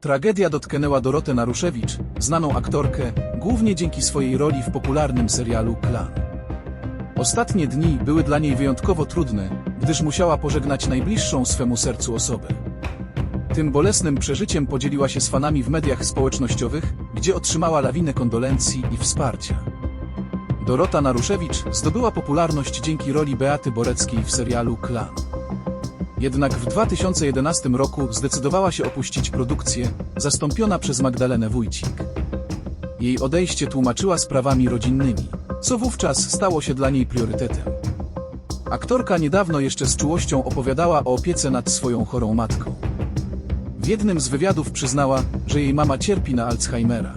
Tragedia dotknęła Dorotę Naruszewicz, znaną aktorkę, głównie dzięki swojej roli w popularnym serialu Klan. Ostatnie dni były dla niej wyjątkowo trudne, gdyż musiała pożegnać najbliższą swemu sercu osobę. Tym bolesnym przeżyciem podzieliła się z fanami w mediach społecznościowych, gdzie otrzymała lawinę kondolencji i wsparcia. Dorota Naruszewicz zdobyła popularność dzięki roli Beaty Boreckiej w serialu Klan. Jednak w 2011 roku zdecydowała się opuścić produkcję, zastąpiona przez Magdalenę Wójcik. Jej odejście tłumaczyła sprawami rodzinnymi, co wówczas stało się dla niej priorytetem. Aktorka niedawno jeszcze z czułością opowiadała o opiece nad swoją chorą matką. W jednym z wywiadów przyznała, że jej mama cierpi na Alzheimera.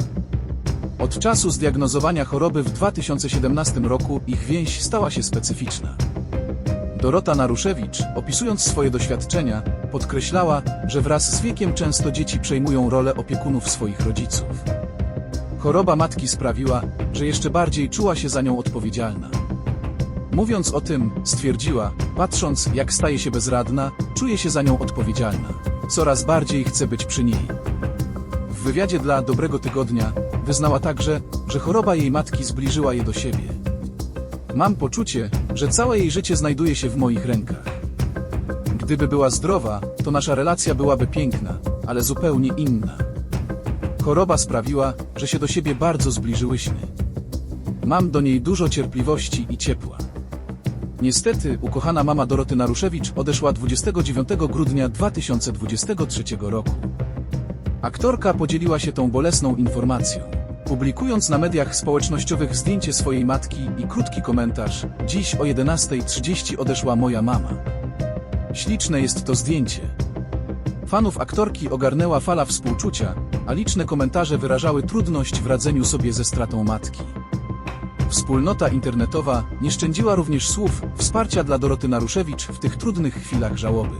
Od czasu zdiagnozowania choroby w 2017 roku ich więź stała się specyficzna. Dorota Naruszewicz, opisując swoje doświadczenia, podkreślała, że wraz z wiekiem często dzieci przejmują rolę opiekunów swoich rodziców. Choroba matki sprawiła, że jeszcze bardziej czuła się za nią odpowiedzialna. Mówiąc o tym, stwierdziła, patrząc jak staje się bezradna, czuje się za nią odpowiedzialna. Coraz bardziej chce być przy niej. Wywiadzie dla Dobrego Tygodnia wyznała także, że choroba jej matki zbliżyła je do siebie. Mam poczucie, że całe jej życie znajduje się w moich rękach. Gdyby była zdrowa, to nasza relacja byłaby piękna, ale zupełnie inna. Choroba sprawiła, że się do siebie bardzo zbliżyłyśmy. Mam do niej dużo cierpliwości i ciepła. Niestety, ukochana mama Doroty Naruszewicz odeszła 29 grudnia 2023 roku. Aktorka podzieliła się tą bolesną informacją. Publikując na mediach społecznościowych zdjęcie swojej matki i krótki komentarz, dziś o 11.30 odeszła moja mama. Śliczne jest to zdjęcie. Fanów aktorki ogarnęła fala współczucia, a liczne komentarze wyrażały trudność w radzeniu sobie ze stratą matki. Wspólnota internetowa nie szczędziła również słów wsparcia dla Doroty Naruszewicz w tych trudnych chwilach żałoby.